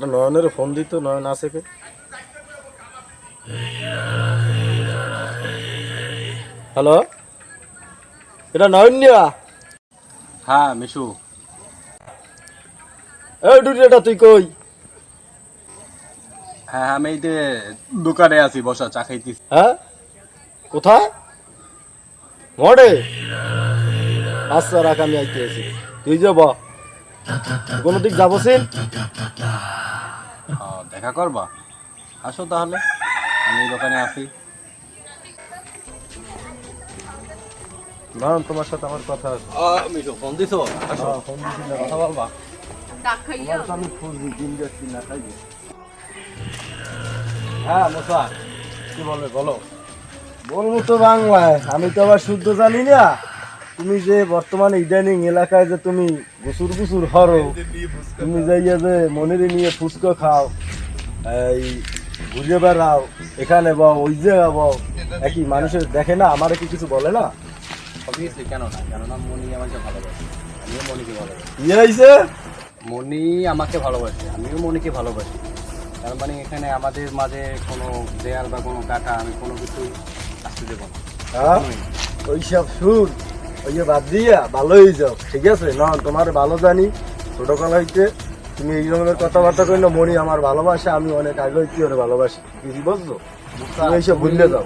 নয়নের ফোন দিত নয়ন আছে কে? হ্যালো? এটা নয়নিয়া হ্যাঁ মিশু। এই ডুটিটা তুই কই? হ্যাঁ আমি এই যে দোকানে আছি বসা চা খাইতেছি। হ্যাঁ? কোথায়? মডে আচ্ছা রাখ আমি আইতে আছি। তুই যাব কোনো দিক যাবছিস ও, দেখা করবা। আসো তাহলে আমি দোকানে না তোমার সাথে আমার কথা আছে। মিশু ফোন দিছো। আসো। হ্যাঁ, ফোন কথা বলবা। আমি দিন যাচ্ছি না হ্যাঁ মোসা কি বলবে বলো। বলব তো বাংলায় আমি তো আবার শুদ্ধ জানি না। তুমি যে বর্তমানে ইদানিং এলাকায় যে তুমি গুসুর গুসুর হরো তুমি যাইয়া যে মনের নিয়ে ফুচকা খাও এই ঘুরে বেড়াও এখানে বাও ওই জায়গা বাও একই মানুষের দেখে না? আমার কি কিছু বলে না? অবভিয়াসলি কেন না? কেননা মনি আমাকে ভালোবাসে। আমিও মনিকে ভালোবাসি। ইয়ে হয়েছে মনি আমাকে ভালোবাসে আমিও মনিকে ভালোবাসি। তার মানে এখানে আমাদের মাঝে কোনো দেয়াল বা কোনো কাটা আমি কোনো কিছুই আসতে দেবো না। হ্যাঁ? ওইসব সুর। ওই যে বাদ দিয়া ভালোই যাও ঠিক আছে? না তোমার ভালো জানি ছোটকাল হইতে তুমি এই রকমের কথাবার্তা করি না মনি আমার ভালোবাসে আমি অনেক আগে হইতে ওরে ভালোবাসি বুঝি বুঝছ? তুমি এইসব ভুললে যাও।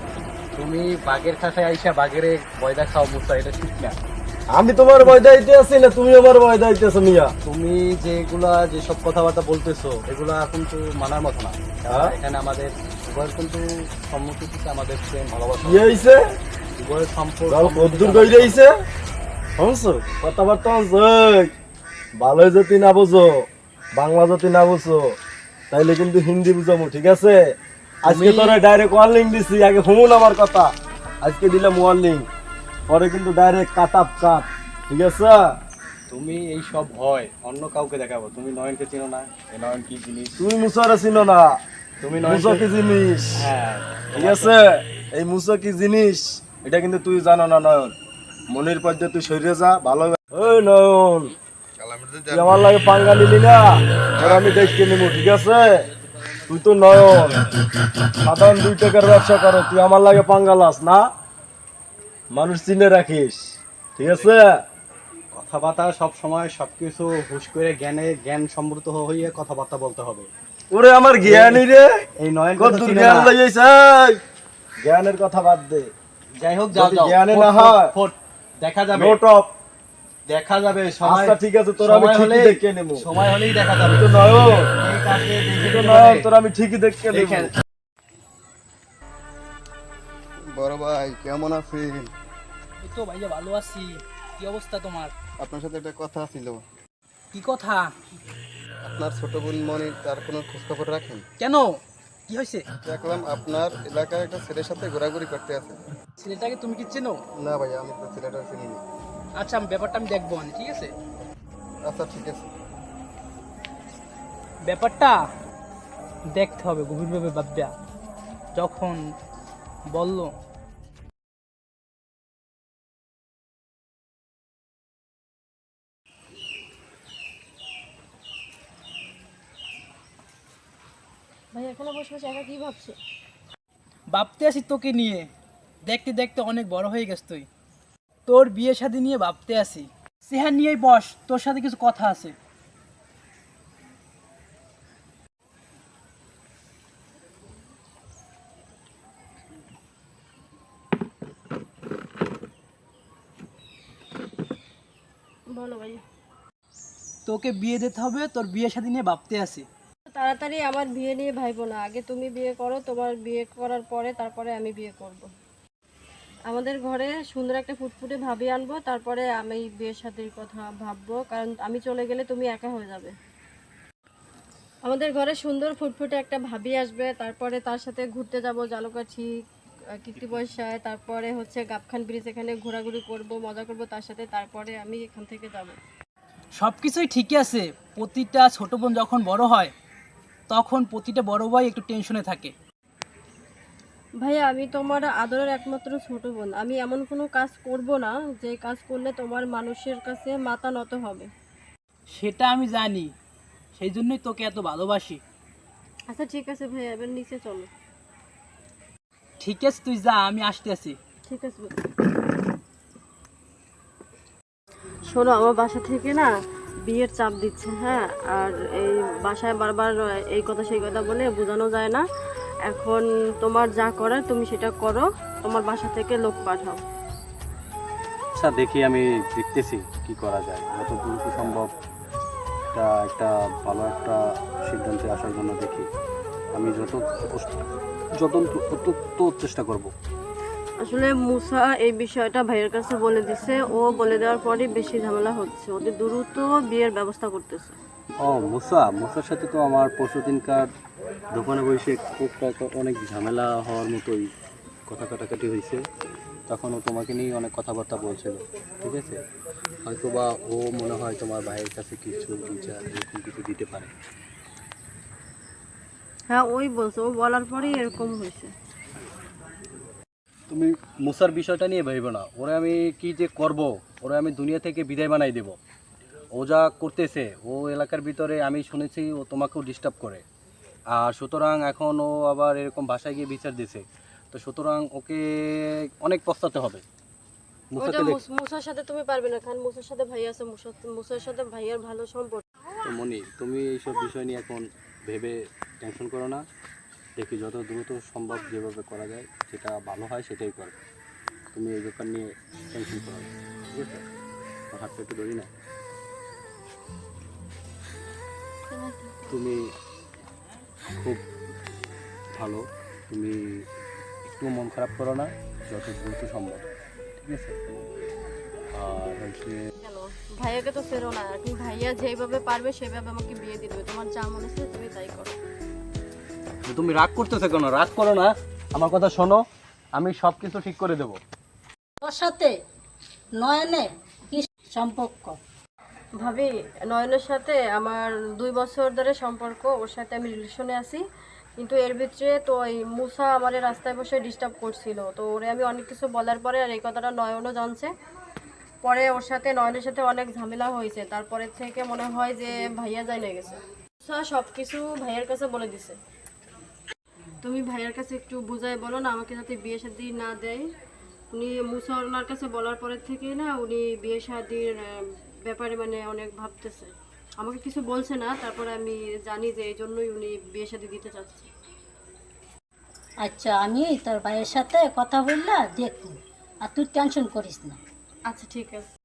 তুমি বাঘের কাছে আইসা বাঘের বয়দা খাও মুসা এটা ঠিক না। আমি তোমার ভয় দাইতে আছি না তুমি আমার ভয় দাইতেছো মিয়া। তুমি যেগুলা যেসব কথাবার্তা বলতেছো এগুলা কিন্তু মানার মতো না। হ্যাঁ? এখানে আমাদের উভয়ের কিন্তু সম্মতি আমাদের প্রেম ভালোবাসা। উভয়ের সম্পর্ক কদ্দূর কই রইছে শুনছো কথাবার্তা হচ্ছে ভালো যদি না বুঝো বাংলা যদি না বুঝো তাইলে কিন্তু হিন্দি বুঝামু ঠিক আছে? আজকে তোরা ডাইরেক্ট ওয়ার্নিং দিছি আগে শুনুন আমার কথা। আজকে দিলাম ওয়ার্নিং পরে কিন্তু ডাইরেক্ট কাটাপ কাট ঠিক আছে? তুমি এই সব হয় অন্য কাউকে দেখাবো। তুমি নয়নকে চিনো না এই নয়ন কি জিনিস? তুই মুসারে চিনো না তুমি মুসো কি জিনিস হ্যাঁ ঠিক আছে? এই মুসো কি জিনিস এটা কিন্তু তুই জানো না নয়ন। মনির পর্যে তুই সরিয়ে যা ভালো ওই নয়ন তুই আমার লাগে পাঙ্গা নিলি না। এবার আমি দেখতে নিবো ঠিক আছে? তুই তো নয়ন। সাধারণ দুই টাকার ব্যবসা করো তুই আমার লাগে পাঙ্গা লাস না? মানুষ চিনে রাখিস ঠিক আছে? কথাবার্তা সব সময় সবকিছু হুশ করে জ্ঞানে জ্ঞান সমৃদ্ধ হয়ে কথাবার্তা বলতে হবে। ওরে আমার জ্ঞানী রে। এই নয়ন কত জ্ঞান না। লইয়াইছে জ্ঞানের কথা বাদ দে। যাই হোক যাও যাও। জ্ঞানে না হয়। দেখা যাবে। Note off. দেখা যাবে সময় আচ্ছা ঠিক আছে তোর আমি ঠিকই দেখে নেব। সময় হলেই দেখা যাবে। তো এই কাজে তুই দেখে তো তোর আমি ঠিকই দেখে নেব। বড় ভাই কেমন আছেন? এই তো ভাইয়া ভালো আছি। কি অবস্থা তোমার? আপনার সাথে একটা কথা ছিল। কি কথা? আপনার ছোট বোন মনির তার কোনো খোঁজখবর রাখেন? কেন? কি হয়েছে? দেখলাম আপনার এলাকার একটা ছেলের সাথে ঘোরাঘুরি করতে আছে। ছেলেটাকে তুমি কি চেনো? না ভাই আমি তো ছেলেটা চিনি না। আচ্ছা আমি ব্যাপারটা আমি দেখব আমি ঠিক আছে? আচ্ছা ঠিক আছে। ব্যাপারটা দেখতে হবে গভীরভাবে ভাববা। যখন বলল ভাই এখানে বসে বসে একা কি ভাবছ? ভাবতে আসি তোকে নিয়ে। দেখতে দেখতে অনেক বড় হয়ে গেছ তুই। তোর বিয়ে শাদী নিয়ে ভাবতে আসি সেহার নিয়েই বস তোর সাথে কিছু কথা আছে। বলো ভাই। তোকে বিয়ে দিতে হবে তোর বিয়ে শাদী নিয়ে ভাবতে আসি তাড়াতাড়ি আমার বিয়ে নিয়ে ভাইবো না। আগে তুমি বিয়ে করো, তোমার বিয়ে করার পরে তারপরে আমি বিয়ে করব। আমাদের ঘরে সুন্দর একটা ফুটফুটে ভাবি আনব, তারপরে আমি বিয়ের সাথে কথা ভাববো, কারণ আমি চলে গেলে তুমি একা হয়ে যাবে। আমাদের ঘরে সুন্দর ফুটফুটে একটা ভাবি আসবে, তারপরে তার সাথে ঘুরতে যাব, জালকাঠি, কীর্তি পয়সায়, তারপরে হচ্ছে গাবখান ব্রিজ এখানে ঘোরাঘুরি করব, মজা করব তার সাথে, তারপরে আমি এখান থেকে যাব। সব কিছুই ঠিকই আছে। প্রতিটা ছোট বোন যখন বড় হয় তখন প্রতিটা বড় ভাই একটু টেনশনে থাকে। ভাইয়া আমি তোমার আদরের একমাত্র ছোট বোন। আমি এমন কোনো কাজ করব না যে কাজ করলে তোমার মানুষের কাছে মাথা নত হবে। সেটা আমি জানি। সেই জন্যই তোকে এত ভালোবাসি। আচ্ছা ঠিক আছে ভাইয়া এবার নিচে চলো। ঠিক আছে তুই যা আমি আসতে আছি ঠিক আছে শোনো আমার বাসা থেকে না বিয়ের চাপ দিচ্ছে হ্যাঁ? আর এই বাসায় বারবার এই কথা, সেই কথা বলে বোঝানো যায় না। এখন তোমার যা করার তুমি সেটা করো, তোমার বাসা থেকে লোক পাঠাও। আচ্ছা দেখি আমি দেখতেছি কি করা যায়। যত দ্রুত সম্ভব একটা একটা ভালো একটা সিদ্ধান্তে আসার জন্য দেখি। আমি যত যত চেষ্টা করব। আসলে মুসা এই বিষয়টা ভাইয়ের কাছে বলে দিছে। ও বলে দেওয়ার পরে বেশি ঝামেলা হচ্ছে। ওদের দ্রুত বিয়ের ব্যবস্থা করতেছে। ও মুসা? মুসার সাথে তো আমার পরশু দিনকার দোকানে বসে খুব অনেক ঝামেলা হওয়ার মতোই কথা কাটাকাটি হয়েছে। তখন ও তোমাকে নিয়ে অনেক কথাবার্তা বলছিল ঠিক আছে? হয়তো বা ও মনে হয় তোমার ভাইয়ের কাছে কিছু বিচার এরকম কিছু দিতে পারে। হ্যাঁ ওই বলছে। ও বলার পরেই এরকম হয়েছে। তুমি মুসার বিষয়টা নিয়ে ভেবো না ওরে আমি কি যে করব? ওরে আমি দুনিয়া থেকে বিদায় বানাই দেব। ও যা করতেছে ও এলাকার ভিতরে আমি শুনেছি ও তোমাকেও ডিস্টার্ব করে। আর সুতরাং এখন ও আবার এরকম ভাষায় গিয়ে বিচার দিছে। তো সুতরাং ওকে অনেক পস্তাতে হবে। মুসার সাথে তুমি পারবে না কারণ মুসার সাথে ভাই আছে মুসার সাথে ভাইয়ের ভালো সম্পর্ক। তো মনি তুমি এইসব বিষয় নিয়ে এখন ভেবে টেনশন করো না। দেখি যত দ্রুত সম্ভব যেভাবে করা যায়, যেটা ভালো হয় সেটাই করো। তুমি এই ব্যাপার নিয়ে টেনশন করো ঠিক আছে? হাতটা একটু ধরি না। তুমি খুব ভালো, তুমি একটু মন খারাপ করো না, যত দ্রুত সম্ভব, ঠিক আছে? আর হচ্ছে ভাইয়াকে তো ফেরো না তুমি ভাইয়া যেভাবে পারবে সেভাবে আমাকে বিয়ে দেবে। তোমার যা মনে হচ্ছে তুমি তাই করো। তুমি রাগ করতেছো কেন? রাগ করো না। আমার কথা শোনো আমি সব কিছু ঠিক করে দেবো। তোর সাথে নয়নে কি সম্পর্ক? ভাবি নয়নের সাথে আমার দুই বছর ধরে সম্পর্ক ওর সাথে আমি রিলেশনে আছি। কিন্তু এর ভিতরে তো ওই মুসা আমার রাস্তায় বসে ডিস্টার্ব করছিল। তো ওরে আমি অনেক কিছু বলার পরে আর এই কথাটা নয়নও জানছে। পরে ওর সাথে নয়নের সাথে অনেক ঝামেলা হয়েছে। তারপরে থেকে মনে হয় যে ভাইয়া যাই না গেছে। মুসা সব কিছু ভাইয়ের কাছে বলে দিছে। তুমি ভাইয়ের কাছে একটু বুঝাই বলো না আমাকে যাতে বিয়ে শাদি না দেয়। উনি মুসা কাছে বলার পরের থেকেই না উনি বিয়ে শাদির ব্যাপারে মানে অনেক ভাবতেছে। আমাকে কিছু বলছে না তারপরে আমি জানি যে এই জন্যই উনি বিয়ে শাদি দিতে চাচ্ছে। আচ্ছা আমি তোর ভাইয়ের সাথে কথা বললা দেখব। আর তুই টেনশন করিস না। আচ্ছা ঠিক আছে।